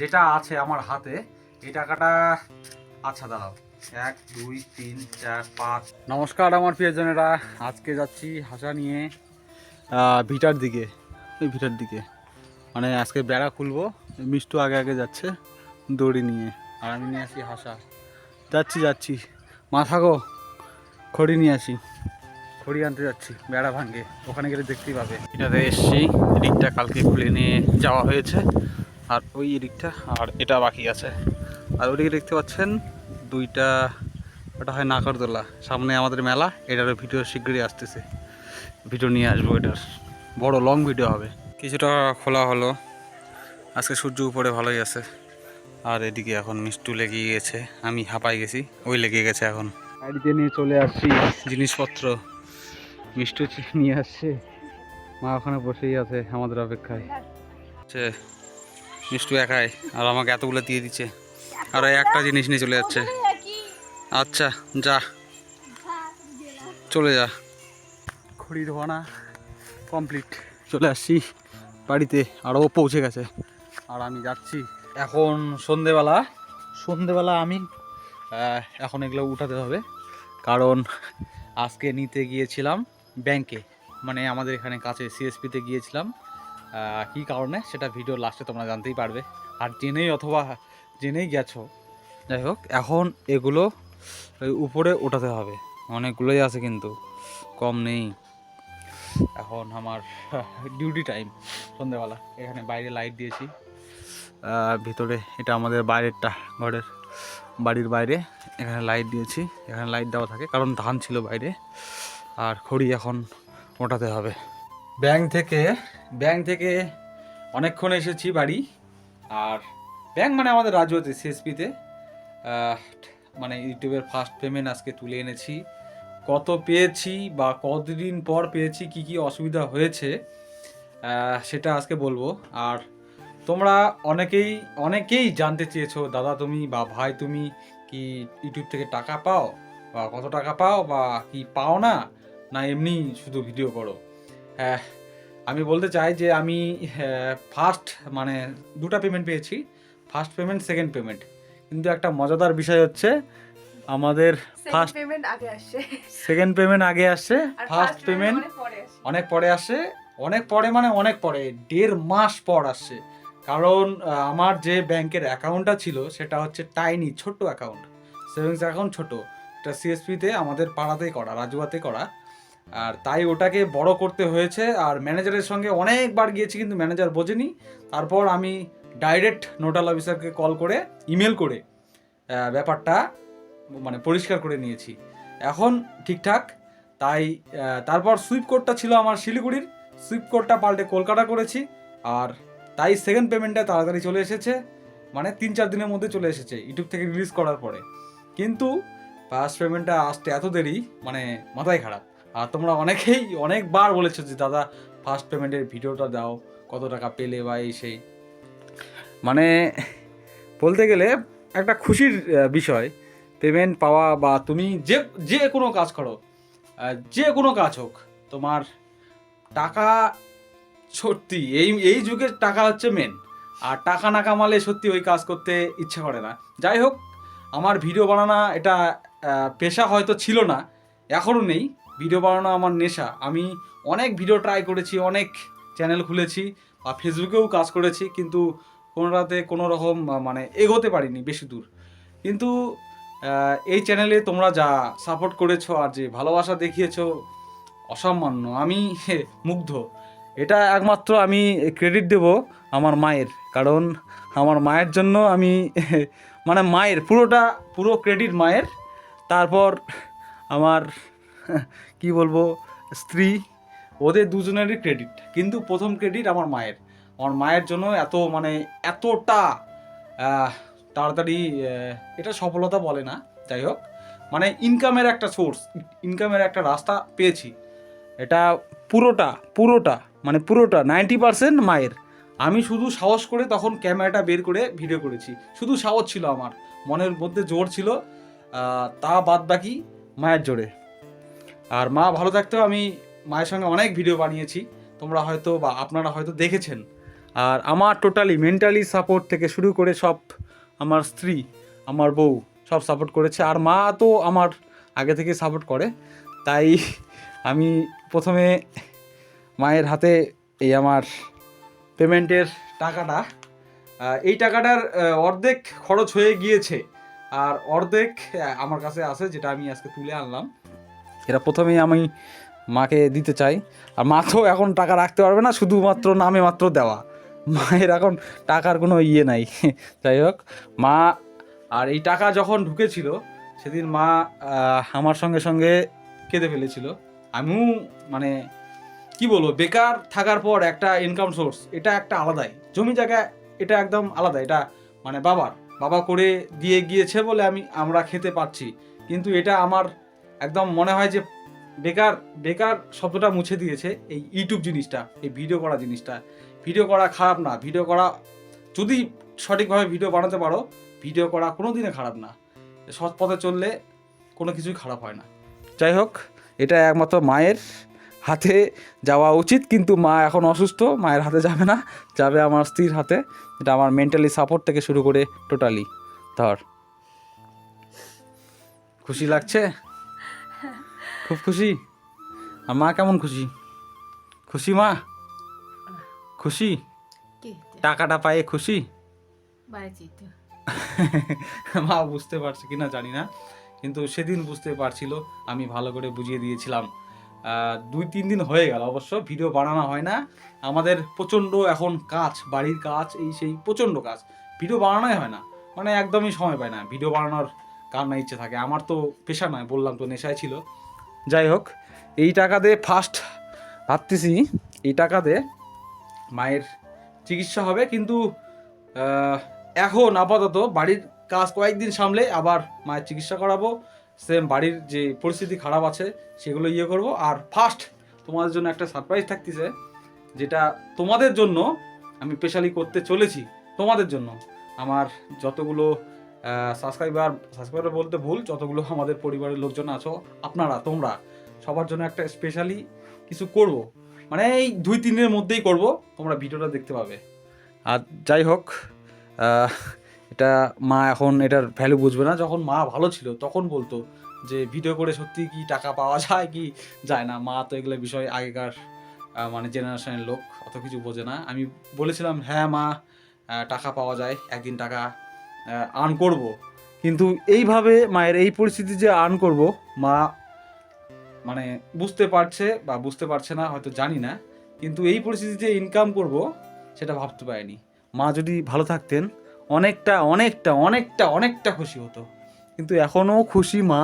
যেটা আছে আমার হাতে, এই টাকাটা আচ্ছা দাঁড়াও, এক, দুই, তিন, চার, পাঁচ। নমস্কার আমার প্রিয়জনেরা, আজকে যাচ্ছি হাসা নিয়ে ভিটার দিকে ওই ভিটার দিকে। মানে আজকে বেড়া খুলবো, মিষ্টু আগে আগে যাচ্ছে দড়ি নিয়ে, আর আমি নিয়ে আসি হাসা। যাচ্ছি যাচ্ছি। মা থাকো, খড়ি নিয়ে আসি। খড়ি আনতে যাচ্ছি, বেড়া ভাঙ্গে ওখানে গেলে দেখতেই পাবে। এটাতে এসছি, এদিকটা কালকে খুলে নিয়ে যাওয়া হয়েছে। আর ওই এদিকটা আর এটা বাকি আছে। আর ওদিকে দেখতে পাচ্ছেন দুইটা ওটা হয় নাকরদোলা সামনে আমাদের মেলা এটারও ভিডিও শীঘ্রই আসতেছে। ভিডিও নিয়ে আসব এটার বড় লং ভিডিও হবে। কিছুটা খোলা হলো। আজকে সূর্য উপরে ভালোই আছে। আর এদিকে এখন মিষ্টু লেগে গেছে। আমি হাঁপাই গেছি ওই লেগে গেছে এখন। গাড়িতে নিয়ে চলে আসছি। জিনিসপত্র মিষ্টু নিয়ে আসছে। মা ওখানে বসেই আছে আমাদের অপেক্ষায়। মিষ্টু একাই। আর আমাকে এতগুলো দিয়ে দিচ্ছে। আর একটা জিনিস নিয়ে চলে যাচ্ছে। আচ্ছা যা। চলে যা। খড়ি ধোয়ানা কমপ্লিট। চলে আসছি বাড়িতে। আরও পৌঁছে গেছে। আর আমি যাচ্ছি এখন সন্ধেবেলা। সন্ধেবেলা আমি এখন এগুলো উঠাতে হবে। কারণ আজকে নিতে গিয়েছিলাম ব্যাংকে। মানে আমাদের এখানে কাছে সিএসপিতে গিয়েছিলাম। কী কারণে? সেটা ভিডিও লাস্টে তোমরা জানতেই পারবে। আর জেনেই অথবা জেনেই গেছো। যাই হোক, এখন এগুলো উপরে ওঠাতে হবে। অনেকগুলোই আছে কিন্তু, কম নেই। এখন আমার ডিউটি টাইম সন্ধ্যেবেলা এখানে বাইরে লাইট দিয়েছি। ভিতরে এটা আমাদের বাইরেরটা, ঘরের বাড়ির বাইরে। এখানে লাইট দিয়েছি। এখানে লাইট দেওয়া থাকে, কারণ ধান ছিল বাইরে। আর খড়ি এখন ওঠাতে হবে। ব্যাংক থেকে ব্যাংক থেকে অনেকক্ষণ এসেছি বাড়ি। আর ব্যাংক মানে আমাদের রাজুয়াতে সিএসপিতে। মানে ইউটিউবের ফার্স্ট পেমেন্ট আজকে তুলে এনেছি। কত পেয়েছি বা কতদিন পর পেয়েছি, কি কি অসুবিধা হয়েছে সেটা আজকে বলব। আর তোমরা অনেকেই অনেকেই জানতে চেয়েছো, দাদা তুমি বা ভাই তুমি কি ইউটিউব থেকে টাকা পাও বা কত টাকা পাও বা কি পাও না? না এমনি শুধু ভিডিও করো। হ্যাঁ আমি বলতে চাই যে আমি ফার্স্ট মানে দুটো পেমেন্ট পেয়েছি। ফার্স্ট পেমেন্ট সেকেন্ড পেমেন্ট কিন্তু একটা মজাদার বিষয় হচ্ছে আমাদের ফার্স্ট পেমেন্ট আগে আসছে সেকেন্ড পেমেন্ট আগে আসছে ফার্স্ট পেমেন্ট অনেক পরে আসে। অনেক পরে মানে অনেক পরে দেড় মাস পর আসছে কারণ আমার যে ব্যাংকের অ্যাকাউন্টটা ছিল সেটা হচ্ছে টাইনি ছোট্ট অ্যাকাউন্ট সেভিংস অ্যাকাউন্ট ছোট। এটা সিএসপিতে আমাদের পাড়াতেই করা রাজুয়াতে করা। আর তাই ওটাকে বড় করতে হয়েছে। আর ম্যানেজারের সঙ্গে অনেকবার গিয়েছি, কিন্তু ম্যানেজার বোঝেনি। তারপর আমি ডাইরেক্ট নোটাল অফিসারকে কল করে ইমেল করে ব্যাপারটা মানে পরিষ্কার করে নিয়েছি। এখন ঠিকঠাক, তাই তারপর সুইপ কোডটা ছিল আমার শিলিগুড়ির। সুইপ কোডটা পাল্টে কলকাতা করেছি। আর তাই সেকেন্ড পেমেন্টটা তাড়াতাড়ি চলে এসেছে। মানে তিন চার দিনের মধ্যে চলে এসেছে, ইউটিউব থেকে রিলিজ করার পরে। কিন্তু ফার্স্ট পেমেন্টটা আসতে এত দেরি মানে মাথায় খারাপ। আর তোমরা অনেকেই অনেকবার বলেছ যে, দাদা ফার্স্ট পেমেন্টের ভিডিওটা দাও, কত টাকা পেলে বা এই সেই। মানে বলতে গেলে একটা খুশির বিষয়। পেমেন্ট পাওয়া বা তুমি যে যে কোনো কাজ করো যে কোনো কাজ হোক, তোমার টাকা সত্যি, এই এই যুগে টাকা হচ্ছে মেন আর টাকা না কামালে সত্যি ওই কাজ করতে ইচ্ছা করে না। যাই হোক, আমার ভিডিও বানানো এটা পেশা হয়তো ছিল না এখনও নেই। ভিডিও বানানো আমার নেশা। আমি অনেক ভিডিও ট্রাই করেছি, অনেক চ্যানেল খুলেছি বা ফেসবুকেও কাজ করেছি, কিন্তু কোনোটাতে কোনো রকম মানে এগোতে পারিনি বেশি দূর। কিন্তু এই চ্যানেলে তোমরা যা সাপোর্ট করেছ আর যে ভালোবাসা দেখিয়েছো, অসামান্য। আমি মুগ্ধ। এটা একমাত্র আমি ক্রেডিট দেব আমার মায়ের। কারণ আমার মায়ের জন্য আমি মানে মায়ের, পুরোটা, পুরো ক্রেডিট মায়ের। তারপর আমার কি বলব, স্ত্রী, ওদের দুজনেরই ক্রেডিট কিন্তু প্রথম ক্রেডিট আমার মায়ের। আমার মায়ের জন্য এত মানে এতটা তাড়াতাড়ি এটা সফলতা বলে না, যাই হোক। মানে ইনকামের একটা সোর্স ইনকামের একটা রাস্তা পেয়েছি। এটা পুরোটা পুরোটা মানে পুরোটা নাইনটি পার্সেন্ট মায়ের। আমি শুধু সাহস করে তখন ক্যামেরাটা বের করে ভিডিও করেছি। শুধু সাহস ছিল আমার। মনের মধ্যে জোর ছিল তা বাদ বাকি মায়ের জোরে। আর মা ভালো থাকতেও আমি মায়ের সঙ্গে অনেক ভিডিও বানিয়েছি। তোমরা হয়তো বা আপনারা হয়তো দেখেছেন। আর আমার টোটালি মেন্টালি সাপোর্ট থেকে শুরু করে সব আমার স্ত্রী, আমার বউ সব সাপোর্ট করেছে। আর মা তো আমার আগে থেকে সাপোর্ট করে। তাই আমি প্রথমে মায়ের হাতে এই আমার পেমেন্টের টাকাটা এই টাকাটার অর্ধেক খরচ হয়ে গিয়েছে। আর অর্ধেক আমার কাছে আছে, যেটা আমি আজকে তুলে আনলাম। এটা প্রথমেই আমি মাকে দিতে চাই। আর মা তো এখন টাকা রাখতে পারবে না, শুধুমাত্র নামে মাত্র দেওয়া। মায়ের এখন টাকার কোনো ইয়ে নাই। যাই হোক, মা, আর এই টাকা যখন ঢুকেছিল, সেদিন মা আমার সঙ্গে সঙ্গে কেঁদে ফেলেছিল। আমিও মানে কি বলব, বেকার থাকার পর একটা ইনকাম সোর্স এটা একটা আলাদাই। জমি জায়গা, এটা একদম আলাদা, এটা মানে বাবার। বাবা করে দিয়ে গিয়েছে বলে আমি, আমরা খেতে পারছি। কিন্তু এটা আমার একদম মনে হয় যে বেকার বেকার শব্দটা মুছে দিয়েছে এই ইউটিউব জিনিসটা, এই ভিডিও করা জিনিসটা। ভিডিও করা খারাপ না ভিডিও করা যদি সঠিকভাবে ভিডিও বানাতে পারো ভিডিও করা কোনো দিনে খারাপ না। সৎ পথে চললে কোনো কিছুই খারাপ হয় না। যাই হোক, এটা একমাত্র মায়ের হাতে যাওয়া উচিত, কিন্তু মা এখন অসুস্থ, মায়ের হাতে যাবে না, যাবে আমার স্ত্রীর হাতে। যেটা আমার মেন্টালি সাপোর্ট থেকে শুরু করে টোটালি ধর। খুশি লাগছে? খুব খুশি? আর মা কেমন খুশি? খুশি মা? খুশি? টাকাটা পায়ে খুশি? মা বুঝতে পারছে কিনা জানি না কিন্তু সেদিন বুঝতে পারছিল আমি ভালো করে বুঝিয়ে দিয়েছিলাম। দুই তিন দিন হয়ে গেল অবশ্য ভিডিও বানানো হয় না। আমাদের প্রচণ্ড এখন কাজ বাড়ির কাজ এই সেই প্রচণ্ড কাজ। ভিডিও বানানোই হয় না মানে একদমই সময় পায় না। ভিডিও বানানোর কার না ইচ্ছে থাকে? আমার তো পেশা নয় বললাম তো নেশায় ছিল। যাই হোক, এই টাকা দিয়ে ফার্স্ট ভাবতেছি, এই টাকা দিয়ে মায়ের চিকিৎসা হবে, কিন্তু এখন আপাতত বাড়ির কাজ কয়েকদিন সামলে আবার মায়ের চিকিৎসা করাবো। সেম বাড়ির যে পরিস্থিতি খারাপ আছে, সেগুলো ইয়ে করব। আর ফার্স্ট তোমাদের জন্য একটা সারপ্রাইজ থাকতেছে, যেটা তোমাদের জন্য আমি স্পেশালি করতে চলেছি। তোমাদের জন্য। আমার যতগুলো সাবস্ক্রাইবার সাবস্ক্রাইবার বলতে ভুল, যতগুলো আমাদের পরিবারের লোকজন আছো, আপনারা, তোমরা, সবার জন্য একটা স্পেশালি কিছু করব। মানে এই দুই তিনের মধ্যেই করব, তোমরা ভিডিওটা দেখতে পাবে। আর যাই হোক এটা মা এখন এটার ভ্যালু বুঝবে না। যখন মা ভালো ছিল, তখন বলতো যে, ভিডিও করে সত্যি কি টাকা পাওয়া যায় কি? যায় না। মা তো এগুলো বিষয় আগেকার মানে জেনারেশনের লোক, অত কিছু বোঝে না। আমি বলেছিলাম হ্যাঁ মা টাকা পাওয়া যায়, একদিন টাকা আর্ন করব। কিন্তু এইভাবে মায়ের এই পরিস্থিতি যে আর্ন করব, মা মানে বুঝতে পারছে বা বুঝতে পারছে না, হয়তো জানি না, কিন্তু এই পরিস্থিতিতে ইনকাম করব, সেটা ভাবতে পারিনি। মা যদি ভালো থাকতেন, অনেকটা অনেকটা অনেকটা অনেকটা খুশি হতো। কিন্তু এখনও খুশি মা,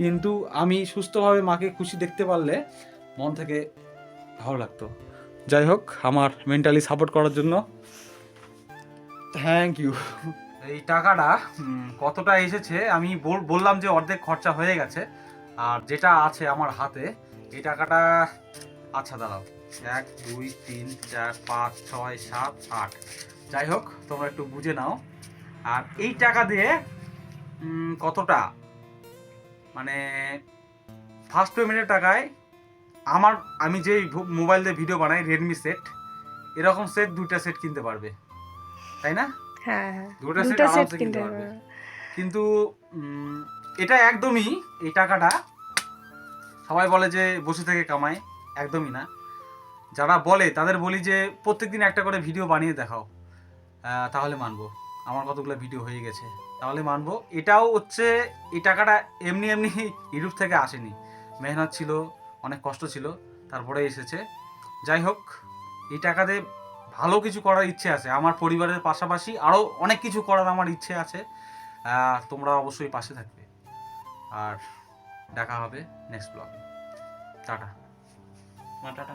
কিন্তু আমি সুস্থভাবে মাকে খুশি দেখতে পারলে মন থেকে ভালো লাগতো। যাই হোক, আমার মেন্টালি সাপোর্ট করার জন্য থ্যাংক ইউ এই টাকাটা কতটা এসেছে, আমি বল- বললাম যে অর্ধেক খরচা হয়ে গেছে। আর যেটা আছে আমার হাতে, এই টাকাটা আচ্ছা দাঁড়াও, এক, দুই, তিন, চার, পাঁচ, ছয়, সাত, আট। যাই হোক, তোমরা একটু বুঝে নাও। আর এই টাকা দিয়ে কতটা? মানে ফার্স্ট পেমেন্টের টাকায় আমার, আমি যে মোবাইল দিয়ে ভিডিও বানাই রেডমি সেট এরকম সেট দুইটা সেট কিনতে পারবে। তাই না? হ্যাঁ হ্যাঁ। দুটো সেট আরামসে কিনতে কিনতে পারবে। পারবে। কিন্তু এটা একদমই এই টাকাটা সবাই বলে যে বসে থেকে কামায় একদমই না। যারা বলে তাদের বলি যে প্রত্যেকদিন একটা করে ভিডিও বানিয়ে দেখাও। তাহলে মানবো। আমার কতগুলো ভিডিও হয়ে গেছে তাহলে মানবো। এটাও হচ্ছে এই টাকাটা এমনি এমনি ইউটিউব থেকে আসেনি। মেহনত ছিল অনেক কষ্ট ছিল তারপরে এসেছে। যাই হোক এই টাকাতে ভালো কিছু করার ইচ্ছে আছে। আমার পরিবারের পাশাপাশি আরও অনেক কিছু করার আমার ইচ্ছে আছে। তোমরা অবশ্যই পাশে থাকবে। আর দেখা হবে নেক্সট ব্লগে টাটা। টাটা।